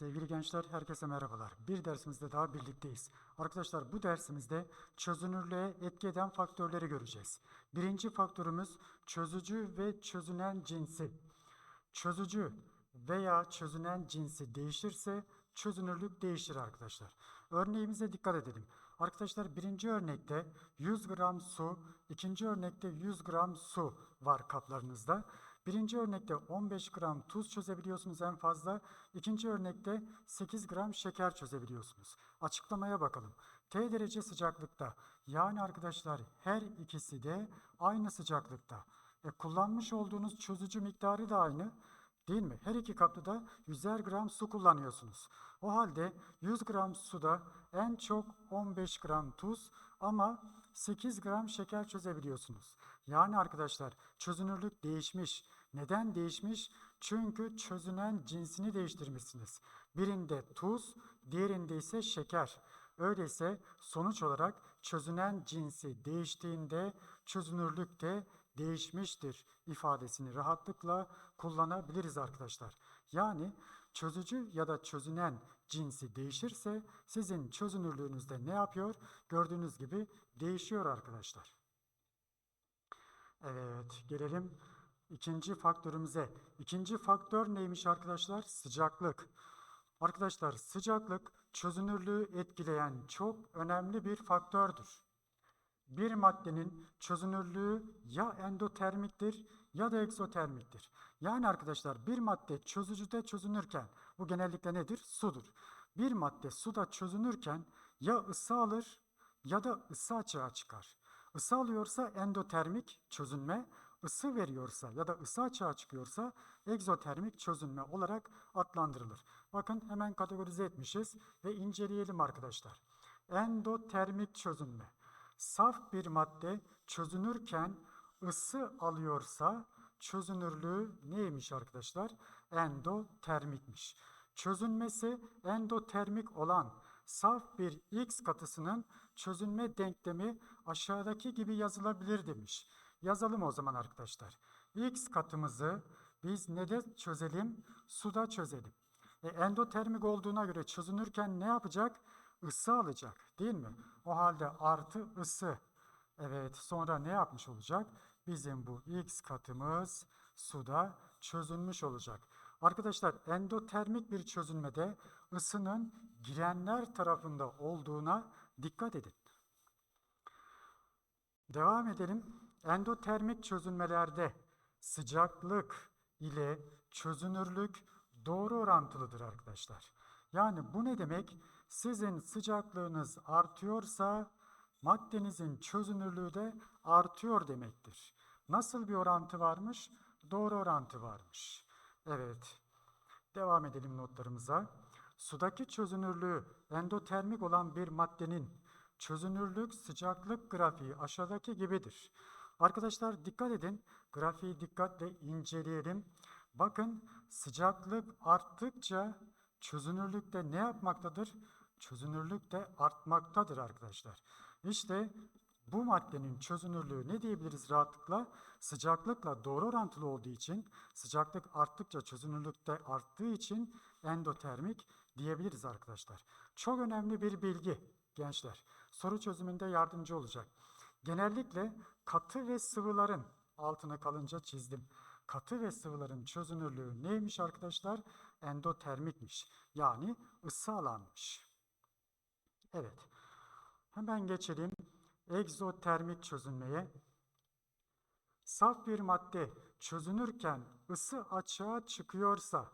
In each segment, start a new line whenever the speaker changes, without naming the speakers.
Sevgili gençler, herkese merhabalar. Bir dersimizde daha birlikteyiz. Arkadaşlar bu dersimizde çözünürlüğe etki eden faktörleri göreceğiz. Birinci faktörümüz çözücü ve çözünen cinsi. Çözücü veya çözünen cinsi değişirse çözünürlük değişir arkadaşlar. Örneğimize dikkat edelim. Arkadaşlar birinci örnekte 100 gram su, ikinci örnekte 100 gram su var kaplarınızda. Birinci örnekte 15 gram tuz çözebiliyorsunuz en fazla. İkinci örnekte 8 gram şeker çözebiliyorsunuz. Açıklamaya bakalım. T derece sıcaklıkta. Yani arkadaşlar her ikisi de aynı sıcaklıkta. E, kullanmış olduğunuz çözücü miktarı da aynı. Değil mi? Her iki kapta da 100'er gram su kullanıyorsunuz. O halde 100 gram suda en çok 15 gram tuz ama 8 gram şeker çözebiliyorsunuz. Yani arkadaşlar çözünürlük değişmiş. Neden değişmiş? Çünkü çözünen cinsini değiştirmişsiniz. Birinde tuz, diğerinde ise şeker. Öyleyse sonuç olarak çözünen cinsi değiştiğinde çözünürlük de değişmiştir ifadesini rahatlıkla kullanabiliriz arkadaşlar. Yani çözücü ya da çözünen cinsi değişirse sizin çözünürlüğünüzde ne yapıyor? Gördüğünüz gibi değişiyor arkadaşlar. Evet, gelelim ikinci faktörümüze. İkinci faktör neymiş arkadaşlar? Sıcaklık. Arkadaşlar sıcaklık çözünürlüğü etkileyen çok önemli bir faktördür. Bir maddenin çözünürlüğü ya endotermiktir ya da egzotermiktir. Yani arkadaşlar bir madde çözücüde çözünürken bu genellikle nedir? Sudur. Bir madde suda çözünürken ya ısı alır ya da ısı açığa çıkar. Isı alıyorsa endotermik çözünme, ısı veriyorsa ya da ısı açığa çıkıyorsa egzotermik çözünme olarak adlandırılır. Bakın hemen kategorize etmişiz ve inceleyelim arkadaşlar. Endotermik çözünme. Saf bir madde çözünürken ısı alıyorsa çözünürlüğü neymiş arkadaşlar? Endotermikmiş. Çözünmesi endotermik olan saf bir X katısının çözünme denklemi aşağıdaki gibi yazılabilir demiş. Yazalım o zaman arkadaşlar. X katımızı biz nede çözelim? Suda çözelim. E, endotermik olduğuna göre çözünürken ne yapacak? Isı alacak değil mi? O halde artı ısı. Evet sonra ne yapmış olacak? Bizim bu X katımız suda çözülmüş olacak. Arkadaşlar endotermik bir çözünmede ısının girenler tarafında olduğuna dikkat edin. Devam edelim. Endotermik çözünmelerde sıcaklık ile çözünürlük doğru orantılıdır arkadaşlar. Yani bu ne demek? Sizin sıcaklığınız artıyorsa maddenizin çözünürlüğü de artıyor demektir. Nasıl bir orantı varmış? Doğru orantı varmış. Evet. Devam edelim notlarımıza. Sudaki çözünürlüğü endotermik olan bir maddenin çözünürlük sıcaklık grafiği aşağıdaki gibidir. Arkadaşlar dikkat edin. Grafiği dikkatle inceleyelim. Bakın sıcaklık arttıkça çözünürlük de ne yapmaktadır? Çözünürlük de artmaktadır arkadaşlar. İşte bu maddenin çözünürlüğü ne diyebiliriz rahatlıkla? Sıcaklıkla doğru orantılı olduğu için, sıcaklık arttıkça çözünürlük de arttığı için endotermik diyebiliriz arkadaşlar. Çok önemli bir bilgi gençler. Soru çözümünde yardımcı olacak. Genellikle katı ve sıvıların altına kalınca çizdim. Katı ve sıvıların çözünürlüğü neymiş arkadaşlar? Endotermikmiş. Yani ısı alanmış. Evet. Hemen geçelim egzotermik çözünmeye. Saf bir madde çözünürken ısı açığa çıkıyorsa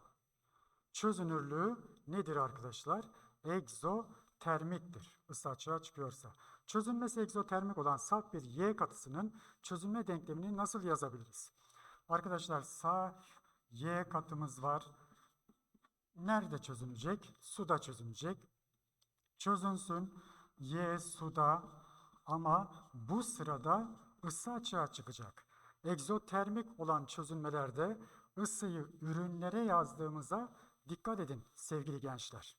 çözünürlüğü nedir arkadaşlar? Egzotermiktir. Isı açığa çıkıyorsa. Çözünmesi egzotermik olan saf bir Y katısının çözünme denklemini nasıl yazabiliriz? Arkadaşlar saf Y katımız var. Nerede çözünecek? Suda çözünecek. Çözünsün. Y suda ama bu sırada ısı açığa çıkacak. Egzotermik olan çözünmelerde ısıyı ürünlere yazdığımıza dikkat edin sevgili gençler.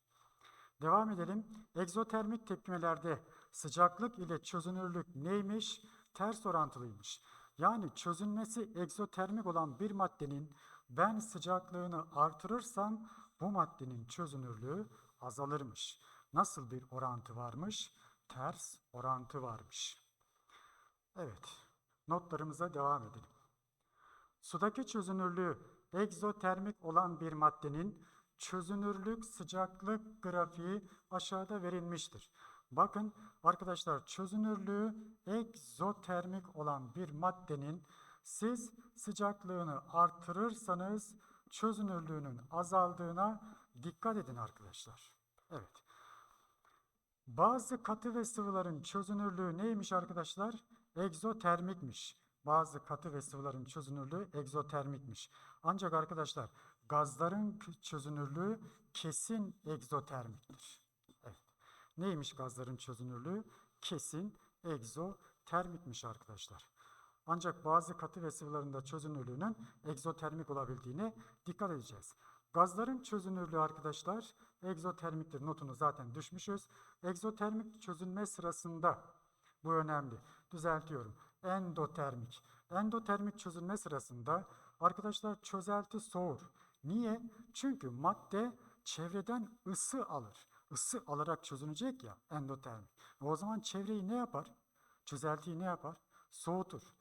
Devam edelim. Egzotermik tepkimelerde sıcaklık ile çözünürlük neymiş? Ters orantılıymış. Yani çözünmesi egzotermik olan bir maddenin ben sıcaklığını artırırsam bu maddenin çözünürlüğü azalırmış. Nasıl bir orantı varmış? Ters orantı varmış. Evet, notlarımıza devam edelim. Sudaki çözünürlüğü egzotermik olan bir maddenin çözünürlük sıcaklık grafiği aşağıda verilmiştir. Bakın arkadaşlar çözünürlüğü egzotermik olan bir maddenin siz sıcaklığını artırırsanız çözünürlüğünün azaldığına dikkat edin arkadaşlar. Evet. Bazı katı ve sıvıların çözünürlüğü neymiş arkadaşlar? Egzotermikmiş. Bazı katı ve sıvıların çözünürlüğü egzotermikmiş. Ancak arkadaşlar gazların çözünürlüğü kesin egzotermiktir. Evet. Neymiş gazların çözünürlüğü? Kesin egzotermikmiş arkadaşlar. Ancak bazı katı ve sıvıların da çözünürlüğünün egzotermik olabildiğine dikkat edeceğiz. Gazların çözünürlüğü arkadaşlar egzotermiktir. Notunu zaten düşmüşüz. Egzotermik çözünme sırasında bu önemli. Düzeltiyorum. Endotermik. Endotermik çözünme sırasında arkadaşlar çözelti soğur. Niye? Çünkü madde çevreden ısı alır. Isı alarak çözünecek ya endotermik. O zaman çevreyi ne yapar? Çözeltiyi ne yapar? Soğutur.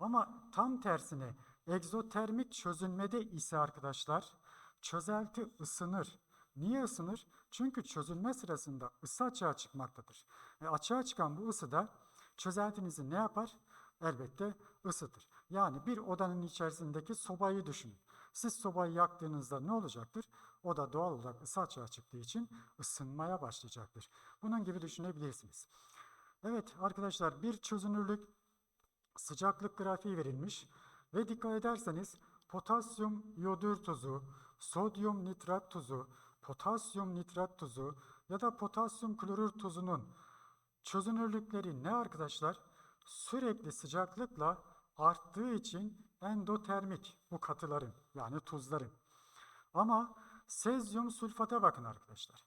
Ama tam tersine egzotermik çözünmede ise arkadaşlar çözelti ısınır. Niye ısınır? Çünkü çözülme sırasında ısı açığa çıkmaktadır. E açığa çıkan bu ısı da çözeltinizi ne yapar? Elbette ısıtır. Yani bir odanın içerisindeki sobayı düşünün. Siz sobayı yaktığınızda ne olacaktır? Oda doğal olarak ısı açığa çıktığı için ısınmaya başlayacaktır. Bunun gibi düşünebilirsiniz. Evet arkadaşlar bir çözünürlük sıcaklık grafiği verilmiş ve dikkat ederseniz potasyum iyodür tuzu, sodyum nitrat tuzu, potasyum nitrat tuzu ya da potasyum klorür tuzunun çözünürlükleri ne arkadaşlar? Sürekli sıcaklıkla arttığı için endotermik bu katıların yani tuzların. Ama sezyum sülfata bakın arkadaşlar.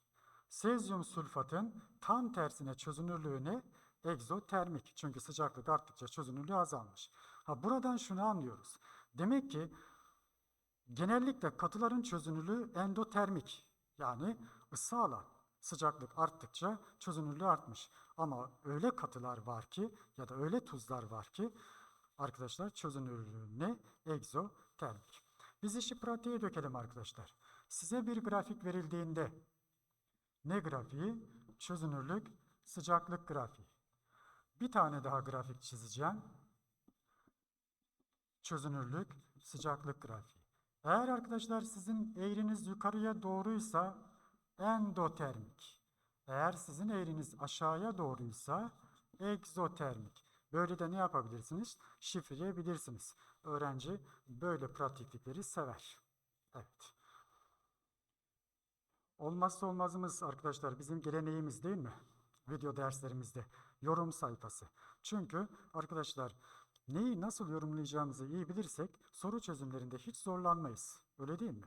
Sezyum sülfatın tam tersine çözünürlüğüne egzotermik. Çünkü sıcaklık arttıkça çözünürlüğü azalmış. Ha buradan şunu anlıyoruz. Demek ki genellikle katıların çözünürlüğü endotermik. Yani ısı alan. Sıcaklık arttıkça çözünürlüğü artmış. Ama öyle katılar var ki ya da öyle tuzlar var ki arkadaşlar çözünürlüğü ne? Egzotermik. Biz işi pratiğe dökelim arkadaşlar. Size bir grafik verildiğinde ne grafiği? Çözünürlük, sıcaklık grafiği. Bir tane daha grafik çizeceğim. Çözünürlük, sıcaklık grafiği. Eğer arkadaşlar sizin eğriniz yukarıya doğruysa endotermik. Eğer sizin eğriniz aşağıya doğruysa egzotermik. Böyle de ne yapabilirsiniz? Şifreleyebilirsiniz. Öğrenci böyle pratiklikleri sever. Evet. Olmazsa olmazımız arkadaşlar bizim geleneğimiz değil mi? Video derslerimizde yorum sayfası. Çünkü arkadaşlar neyi nasıl yorumlayacağımızı iyi bilirsek soru çözümlerinde hiç zorlanmayız. Öyle değil mi?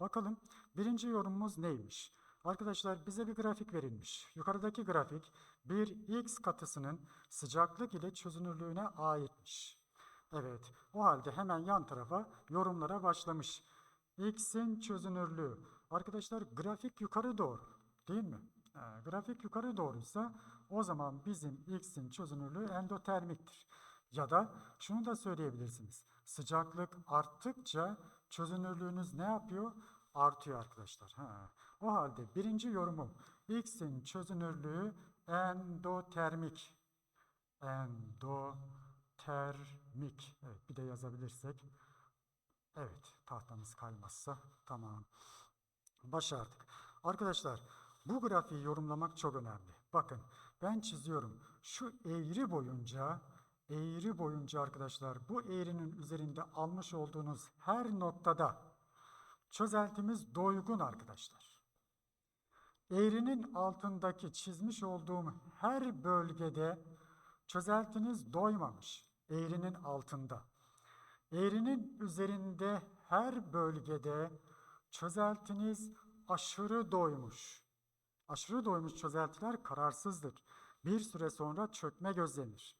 Bakalım birinci yorumumuz neymiş? Arkadaşlar bize bir grafik verilmiş. Yukarıdaki grafik bir X katısının sıcaklık ile çözünürlüğüne aitmiş. Evet, o halde hemen yan tarafa yorumlara başlamış. X'in çözünürlüğü. Arkadaşlar grafik yukarı doğru değil mi? Ee, grafik yukarı doğruysa o zaman bizim X'in çözünürlüğü endotermiktir. Ya da şunu da söyleyebilirsiniz. Sıcaklık arttıkça çözünürlüğünüz ne yapıyor? Artıyor arkadaşlar. Ha. O halde birinci yorumum X'in çözünürlüğü endotermik. Endotermik. Evet bir de yazabilirsek. Evet tahtamız kaymazsa tamam. Başardık. Arkadaşlar bu grafiği yorumlamak çok önemli. Bakın ben çiziyorum. Şu eğri boyunca eğri boyunca arkadaşlar bu eğrinin üzerinde almış olduğunuz her noktada çözeltimiz doygun arkadaşlar. Eğrinin altındaki çizmiş olduğum her bölgede çözeltiniz doymamış. Eğrinin altında. Eğrinin üzerinde her bölgede çözeltiniz aşırı doymuş. Aşırı doymuş çözeltiler kararsızdır. Bir süre sonra çökme gözlenir.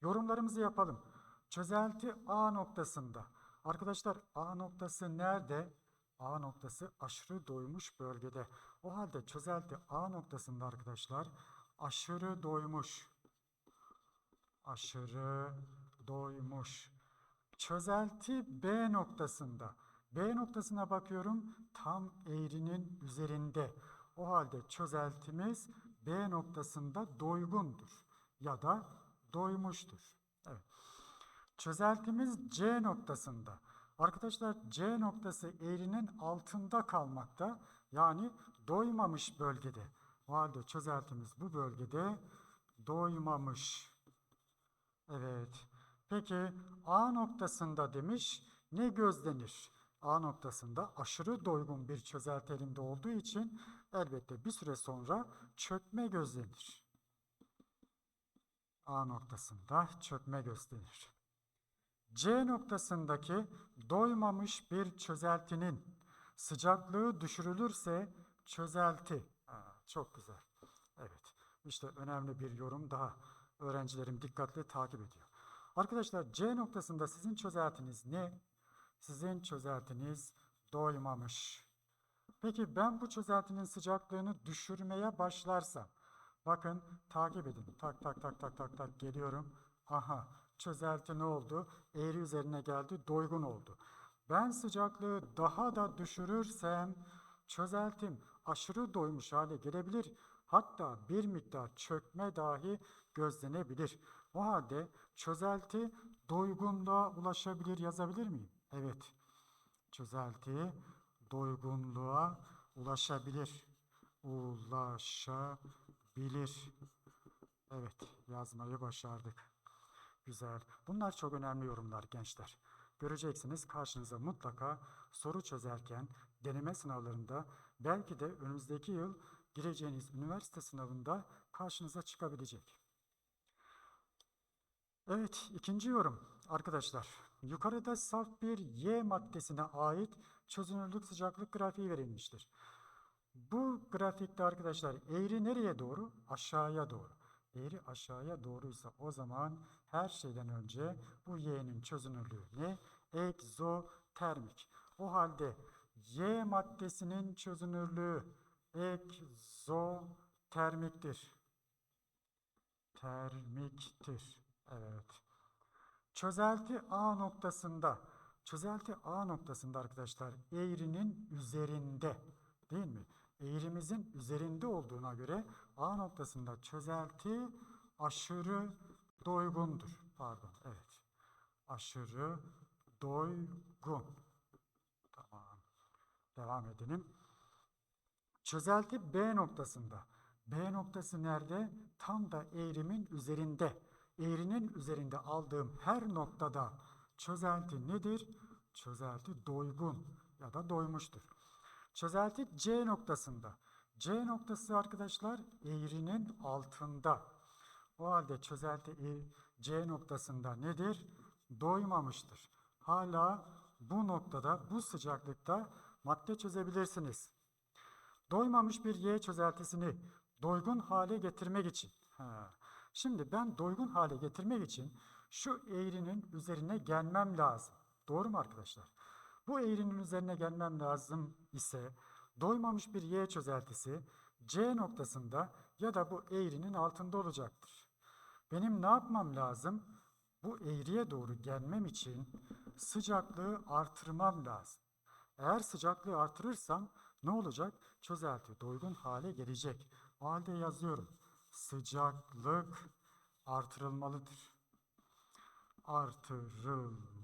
Yorumlarımızı yapalım. Çözelti A noktasında. Arkadaşlar A noktası nerede? A noktası aşırı doymuş bölgede. O halde çözelti A noktasında arkadaşlar aşırı doymuş. Aşırı doymuş. Çözelti B noktasında. B noktasına bakıyorum tam eğrinin üzerinde. O halde çözeltimiz B noktasında doygundur ya da doymuştur. Evet. Çözeltimiz C noktasında. Arkadaşlar C noktası eğrinin altında kalmakta. Yani doymamış bölgede. O halde çözeltimiz bu bölgede doymamış. Evet. Peki A noktasında demiş ne gözlenir? A noktasında aşırı doygun bir çözelti olduğu için elbette bir süre sonra çökme gözlenir. A noktasında çökme gözlenir. C noktasındaki doymamış bir çözeltinin sıcaklığı düşürülürse çözelti. Ha, çok güzel. Evet. İşte önemli bir yorum daha. Öğrencilerim dikkatli takip ediyor. Arkadaşlar C noktasında sizin çözeltiniz ne? Sizin çözeltiniz doymamış. Peki ben bu çözeltinin sıcaklığını düşürmeye başlarsam, bakın takip edin. Tak tak tak tak tak tak geliyorum. Aha çözelti ne oldu? Eğri üzerine geldi, doygun oldu. Ben sıcaklığı daha da düşürürsem çözeltim aşırı doymuş hale gelebilir. Hatta bir miktar çökme dahi gözlenebilir. O halde çözelti doygunluğa ulaşabilir yazabilir miyim? Evet. Çözelti doygunluğa ulaşabilir. Ulaşabilir. Evet, yazmayı başardık. Güzel. Bunlar çok önemli yorumlar gençler. Göreceksiniz karşınıza mutlaka soru çözerken deneme sınavlarında belki de önümüzdeki yıl gireceğiniz üniversite sınavında karşınıza çıkabilecek. Evet, ikinci yorum arkadaşlar. Yukarıda saf bir Y maddesine ait çözünürlük sıcaklık grafiği verilmiştir. Bu grafikte arkadaşlar eğri nereye doğru? Aşağıya doğru. Eğri aşağıya doğruysa o zaman her şeyden önce bu Y'nin çözünürlüğü ne? Egzotermik. O halde Y maddesinin çözünürlüğü egzotermiktir. Termiktir. Evet. Çözelti A noktasında, çözelti A noktasında arkadaşlar eğrinin üzerinde değil mi? Eğrimizin üzerinde olduğuna göre A noktasında çözelti aşırı doygundur. Pardon, evet. Aşırı doygun. Tamam. Devam edelim. Çözelti B noktasında. B noktası nerede? Tam da eğrimin üzerinde. Eğrinin üzerinde aldığım her noktada çözelti nedir? Çözelti doygun ya da doymuştur. Çözelti C noktasında. C noktası arkadaşlar eğrinin altında. O halde çözelti e- C noktasında nedir? Doymamıştır. Hala bu noktada, bu sıcaklıkta madde çözebilirsiniz. Doymamış bir Y çözeltisini doygun hale getirmek için. Ha. Şimdi ben doygun hale getirmek için şu eğrinin üzerine gelmem lazım. Doğru mu arkadaşlar? Bu eğrinin üzerine gelmem lazım ise doymamış bir Y çözeltisi C noktasında ya da bu eğrinin altında olacaktır. Benim ne yapmam lazım? Bu eğriye doğru gelmem için sıcaklığı artırmam lazım. Eğer sıcaklığı artırırsam ne olacak? Çözelti doygun hale gelecek. O halde yazıyorum. Sıcaklık artırılmalıdır. Artırılmalı.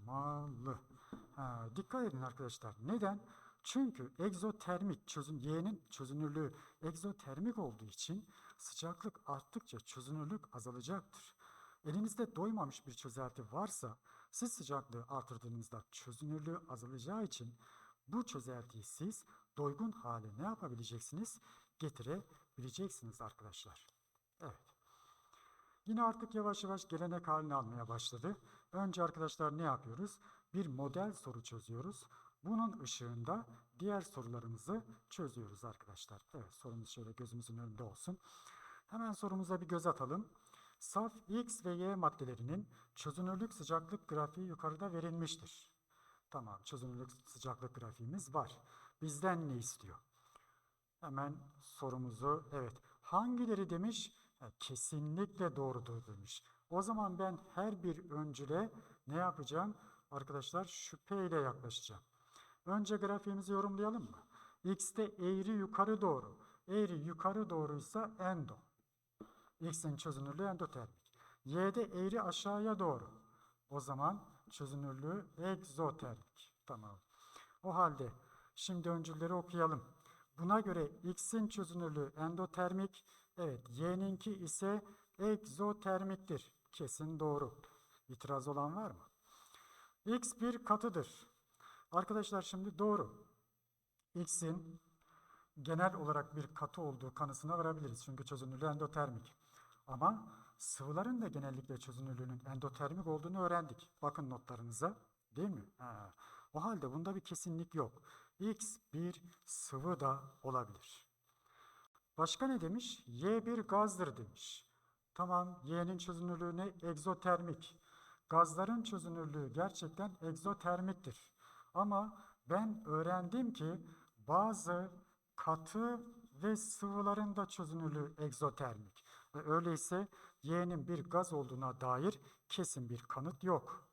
Ha, dikkat edin arkadaşlar. Neden? Çünkü egzotermik çözün Y'nin çözünürlüğü egzotermik olduğu için sıcaklık arttıkça çözünürlük azalacaktır. Elinizde doymamış bir çözelti varsa siz sıcaklığı artırdığınızda çözünürlüğü azalacağı için bu çözeltiyi siz doygun hale ne yapabileceksiniz? Getirebileceksiniz arkadaşlar. Evet. Yine artık yavaş yavaş gelenek haline almaya başladı. Önce arkadaşlar ne yapıyoruz? Bir model soru çözüyoruz. Bunun ışığında diğer sorularımızı çözüyoruz arkadaşlar. Evet sorumuz şöyle gözümüzün önünde olsun. Hemen sorumuza bir göz atalım. Saf X ve Y maddelerinin çözünürlük sıcaklık grafiği yukarıda verilmiştir. Tamam çözünürlük sıcaklık grafiğimiz var. Bizden ne istiyor? Hemen sorumuzu evet. Hangileri demiş? Kesinlikle doğrudur demiş. O zaman ben her bir öncüle ne yapacağım? Arkadaşlar şüpheyle yaklaşacağım. Önce grafiğimizi yorumlayalım mı? X'te eğri yukarı doğru. Eğri yukarı doğruysa endo. X'in çözünürlüğü endotermik. Y'de eğri aşağıya doğru. O zaman çözünürlüğü egzotermik. Tamam. O halde şimdi öncülleri okuyalım. Buna göre X'in çözünürlüğü endotermik, evet Y'ninki ise egzotermiktir. Kesin doğru. İtiraz olan var mı? X bir katıdır. Arkadaşlar şimdi doğru. X'in genel olarak bir katı olduğu kanısına varabiliriz. Çünkü çözünürlüğü endotermik. Ama sıvıların da genellikle çözünürlüğünün endotermik olduğunu öğrendik. Bakın notlarınıza. Değil mi? Ha. O halde bunda bir kesinlik yok. X bir sıvı da olabilir. Başka ne demiş? Y bir gazdır demiş. Tamam, Y'nin çözünürlüğü ne? Egzotermik. Gazların çözünürlüğü gerçekten egzotermiktir. Ama ben öğrendim ki bazı katı ve sıvıların da çözünürlüğü egzotermik. Öyleyse Y'nin bir gaz olduğuna dair kesin bir kanıt yok.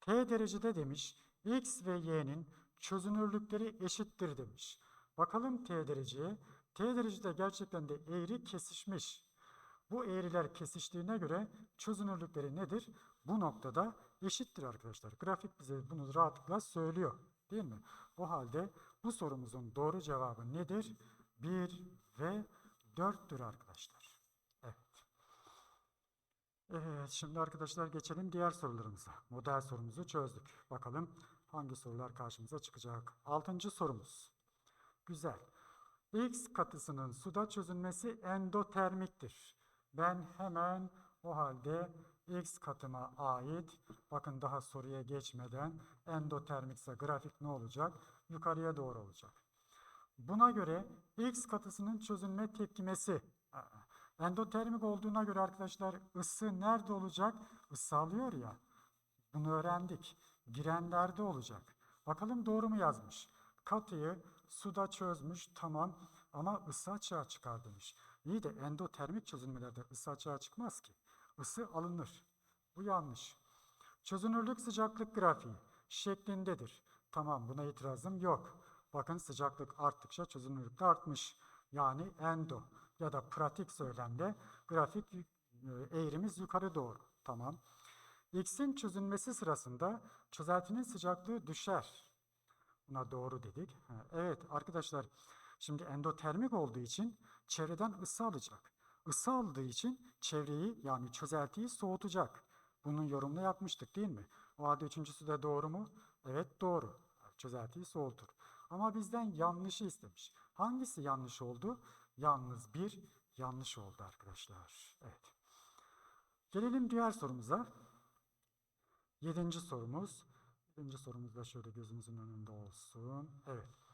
T derecede demiş, X ve Y'nin çözünürlükleri eşittir demiş. Bakalım T dereceye. T derecede gerçekten de eğri kesişmiş. Bu eğriler kesiştiğine göre çözünürlükleri nedir? Bu noktada eşittir arkadaşlar. Grafik bize bunu rahatlıkla söylüyor. Değil mi? O halde bu sorumuzun doğru cevabı nedir? 1 ve 4'tür arkadaşlar. Evet. Evet, şimdi arkadaşlar geçelim diğer sorularımıza. Model sorumuzu çözdük. Bakalım hangi sorular karşımıza çıkacak. Altıncı sorumuz. Güzel. X katısının suda çözünmesi endotermiktir. Ben hemen o halde X katıma ait, bakın daha soruya geçmeden endotermikse grafik ne olacak? Yukarıya doğru olacak. Buna göre X katısının çözünme tepkimesi aa, endotermik olduğuna göre arkadaşlar ısı nerede olacak? Isı alıyor ya. Bunu öğrendik. Girenlerde olacak. Bakalım doğru mu yazmış? Katıyı suda çözmüş tamam ama ısı açığa çıkar demiş. İyi de endotermik çözünmelerde ısı açığa çıkmaz ki. Isı alınır. Bu yanlış. Çözünürlük sıcaklık grafiği şeklindedir. Tamam buna itirazım yok. Bakın sıcaklık arttıkça çözünürlük de artmış. Yani endo ya da pratik söylemle grafik e, eğrimiz yukarı doğru. Tamam. X'in çözünmesi sırasında çözeltinin sıcaklığı düşer. Buna doğru dedik. Evet arkadaşlar şimdi endotermik olduğu için çevreden ısı alacak. Isı aldığı için çevreyi yani çözeltiyi soğutacak. Bunun yorumunu yapmıştık değil mi? O halde üçüncüsü de doğru mu? Evet doğru. Çözeltiyi soğutur. Ama bizden yanlışı istemiş. Hangisi yanlış oldu? Yalnız bir yanlış oldu arkadaşlar. Evet. Gelelim diğer sorumuza. Yedinci sorumuz. Yedinci sorumuz da şöyle gözümüzün önünde olsun. Evet.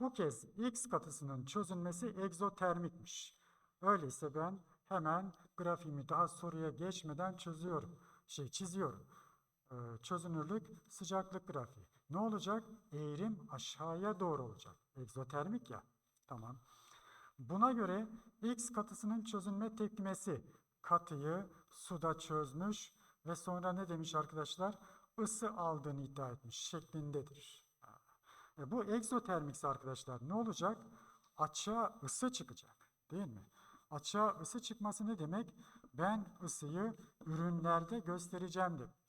Bu kez X katısının çözünmesi egzotermikmiş. Öyleyse ben hemen grafiğimi daha soruya geçmeden çözüyorum. Şey çiziyorum. Ee, çözünürlük sıcaklık grafiği. Ne olacak? Eğrim aşağıya doğru olacak. Egzotermik ya. Tamam. Buna göre X katısının çözünme tepkimesi katıyı suda çözmüş ve sonra ne demiş arkadaşlar? Isı aldığını iddia etmiş şeklindedir. E bu egzotermikse arkadaşlar ne olacak? Açığa ısı çıkacak. Değil mi? Açığa ısı çıkması ne demek? Ben ısıyı ürünlerde göstereceğim demek.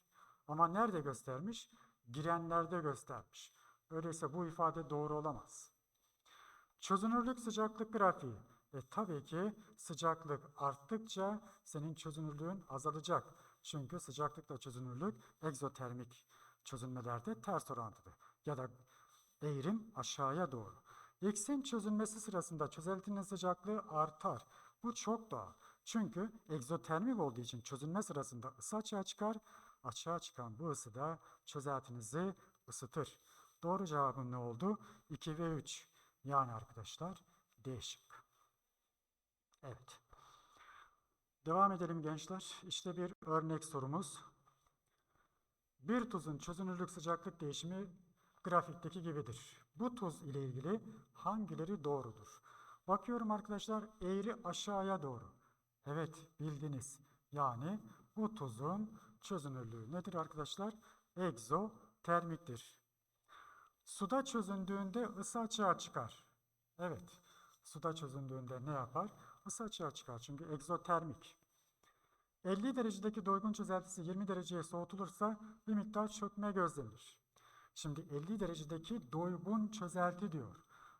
Ama nerede göstermiş? Girenlerde göstermiş. Öyleyse bu ifade doğru olamaz. Çözünürlük sıcaklık grafiği. E tabii ki sıcaklık arttıkça senin çözünürlüğün azalacak. Çünkü sıcaklıkla çözünürlük egzotermik çözünmelerde ters orantılı. Ya da eğrim aşağıya doğru. X'in çözünmesi sırasında çözeltinin sıcaklığı artar. Bu çok doğal. Çünkü egzotermik olduğu için çözünme sırasında ısı açığa çıkar. Açığa çıkan bu ısı da çözeltinizi ısıtır. Doğru cevabım ne oldu? 2 ve 3. Yani arkadaşlar D şıkkı. Evet. Devam edelim gençler. İşte bir örnek sorumuz. Bir tuzun çözünürlük sıcaklık değişimi grafikteki gibidir. bu tuz ile ilgili hangileri doğrudur? Bakıyorum arkadaşlar eğri aşağıya doğru. Evet bildiniz. Yani bu tuzun çözünürlüğü nedir arkadaşlar? Egzotermiktir. Suda çözündüğünde ısı açığa çıkar. Evet. Suda çözündüğünde ne yapar? Isı açığa çıkar. Çünkü egzotermik. 50 derecedeki doygun çözeltisi 20 dereceye soğutulursa bir miktar çökme gözlenir. Şimdi 50 derecedeki doygun çözelti diyor.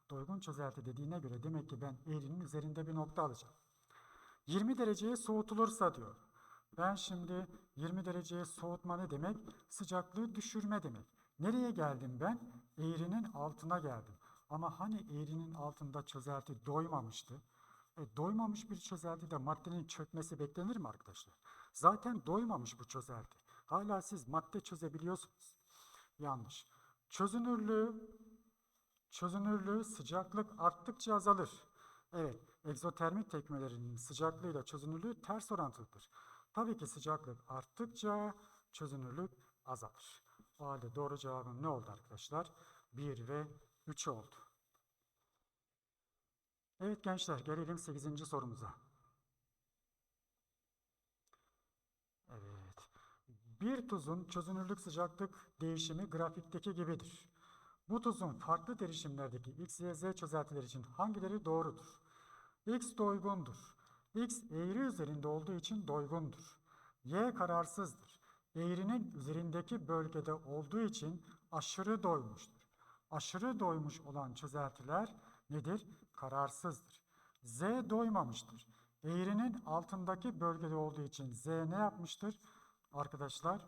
Doygun çözelti dediğine göre demek ki ben eğrinin üzerinde bir nokta alacağım. 20 dereceye soğutulursa diyor. Ben şimdi 20 dereceye soğutma ne demek? Sıcaklığı düşürme demek. Nereye geldim ben? Eğrinin altına geldim. Ama hani eğrinin altında çözelti doymamıştı? E, doymamış bir çözeltide maddenin çökmesi beklenir mi arkadaşlar? Zaten doymamış bu çözelti. Hala siz madde çözebiliyorsunuz. Yanlış. Çözünürlüğü Çözünürlüğü sıcaklık arttıkça azalır. Evet, egzotermik tekmelerinin sıcaklığıyla çözünürlüğü ters orantılıdır. Tabii ki sıcaklık arttıkça çözünürlük azalır. O halde doğru cevabım ne oldu arkadaşlar? 1 ve 3 oldu. Evet gençler gelelim 8. sorumuza. Evet. Bir tuzun çözünürlük sıcaklık değişimi grafikteki gibidir. Bu tuzun farklı derişimlerdeki X, Y, Z çözeltiler için hangileri doğrudur? X doygundur. X eğri üzerinde olduğu için doygundur. Y kararsızdır. Eğrinin üzerindeki bölgede olduğu için aşırı doymuştur. Aşırı doymuş olan çözeltiler nedir? Kararsızdır. Z doymamıştır. Eğrinin altındaki bölgede olduğu için Z ne yapmıştır? Arkadaşlar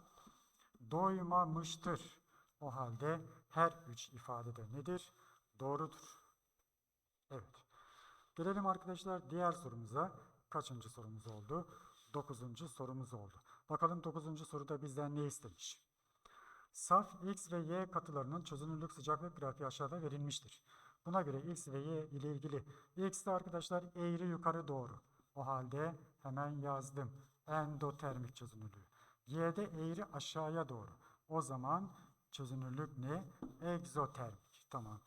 doymamıştır. O halde her üç ifade de nedir? Doğrudur. Evet. Gelelim arkadaşlar diğer sorumuza. Kaçıncı sorumuz oldu? Dokuzuncu sorumuz oldu. Bakalım dokuzuncu soruda bizden ne istemiş? Saf X ve Y katılarının çözünürlük sıcaklık grafiği aşağıda verilmiştir. Buna göre X ve Y ile ilgili X'de arkadaşlar eğri yukarı doğru. O halde hemen yazdım. Endotermik çözünürlüğü. Y'de eğri aşağıya doğru. O zaman çözünürlük ne? Egzotermik. Tamam.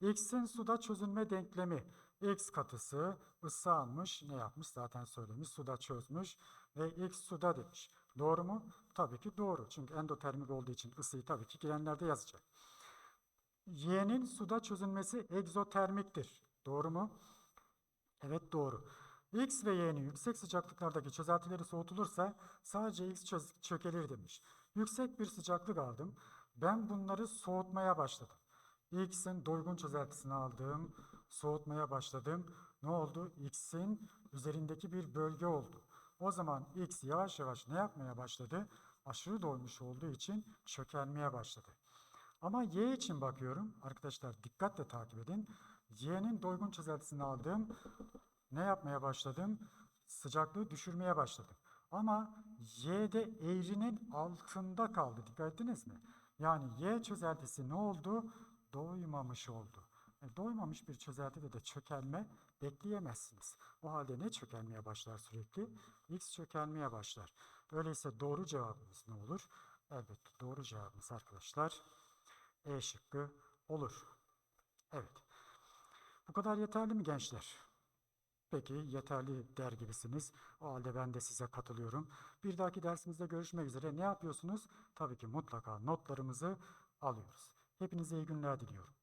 X'in suda çözünme denklemi. X katısı ısı almış. Ne yapmış? Zaten söylemiş. Suda çözmüş. Ve X suda demiş. Doğru mu? Tabii ki doğru. Çünkü endotermik olduğu için ısıyı tabii ki girenlerde yazacak. Y'nin suda çözünmesi egzotermiktir. Doğru mu? Evet doğru. X ve Y'nin yüksek sıcaklıklardaki çözeltileri soğutulursa sadece X çökelir demiş. Yüksek bir sıcaklık aldım. Ben bunları soğutmaya başladım. X'in doygun çözeltisini aldım. Soğutmaya başladım. Ne oldu? X'in üzerindeki bir bölge oldu. O zaman X yavaş yavaş ne yapmaya başladı? Aşırı doymuş olduğu için çökelmeye başladı. Ama Y için bakıyorum. Arkadaşlar dikkatle takip edin. Y'nin doygun çözeltisini aldım. Ne yapmaya başladım? Sıcaklığı düşürmeye başladım. Ama Y'de eğrinin altında kaldı. Dikkat ettiniz mi? Yani Y çözeltisi ne oldu? Doymamış oldu. E, doymamış bir çözeltide de çökelme bekleyemezsiniz. O halde ne çökelmeye başlar sürekli? X çökelmeye başlar. Öyleyse doğru cevabımız ne olur? Elbette doğru cevabımız arkadaşlar E şıkkı olur. Evet. Bu kadar yeterli mi gençler? Peki yeterli der gibisiniz. O halde ben de size katılıyorum. Bir dahaki dersimizde görüşmek üzere. Ne yapıyorsunuz? Tabii ki mutlaka notlarımızı alıyoruz. Hepinize iyi günler diliyorum.